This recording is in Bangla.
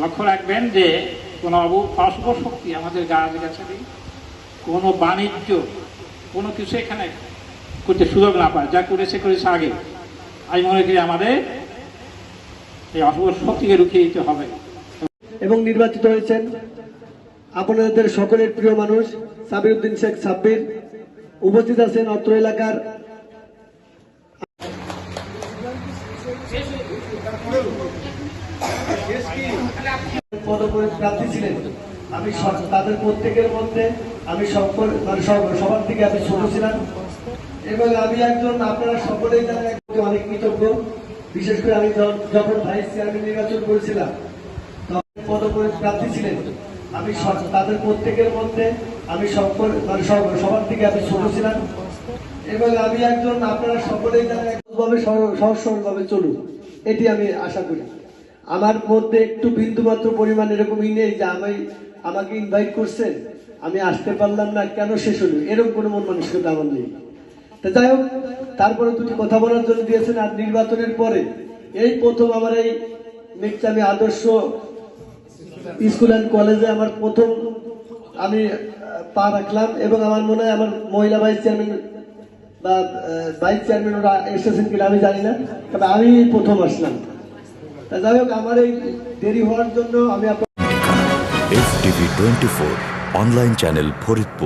লক্ষ্য রাখবেন যে কোনো অশুভ শক্তি আমাদের গাছ গাছালি কোনো বাণিজ্য, কোনো কিছু এখানে করতে সুযোগ না পায়। যা করেছে করেছে আগে। আমি মনে করি আমাদের এই অশুভ শক্তিকে রুখিয়ে দিতে হবে। এবং নির্বাচিত হয়েছেন আপনাদের সকলের প্রিয় মানুষ সাবির উদ্দিন শেখ সাব্বির। উপস্থিত আছেন অত্র এলাকার আমি তাদের প্রত্যেকের মধ্যে আমি মানে সব- সবার থেকে আমি ছোট ছিলাম। এবং আমি একজন আপনারা সকলেই জানেন অনেক কৃতজ্ঞ। বিশেষ করে আমি যখন- ভাইস চেয়ারম্যান নির্বাচন করেছিলাম, তখন ছিলেন। আমি তাদের প্রত্যেকের মধ্যে আমি মানে সবার থেকে আমি ছোট ছিলাম। এবং আমি একজন আপনারা সকলেই জানেন একভাবে সহজ সরলভাবে চলুন। এটি আমি আশা করি। আমার মধ্যে একটু বিন্দু মাত্র পরিমাণ এরকমই নেই যে আমি আমাকে ইনভাইট করছেন, আমি আসতে পারলাম না, কেন শেষ হলো? এরকম কোনো মন মানসিকতা আমার নেই। তা যাই হোক, তারপরে দুটি কথা বলার জন্য দিয়েছেন, আর নির্বাচনের পরে এই প্রথম আমার এই মিকচামি আদর্শ স্কুল অ্যান্ড কলেজে আমার প্রথম আমি পা রাখলাম এবং আমার মনে হয় আমার মহিলা ভাইস চেয়ারম্যান বা ভাইস চেয়ারম্যান ওরা এসেছেন কিনা আমি জানি না, তবে আমি প্রথম আসলাম। তা যাই হোক, আমার এই দেরি হওয়ার জন্য আমি আপনার F TV twenty four online channel Faridpur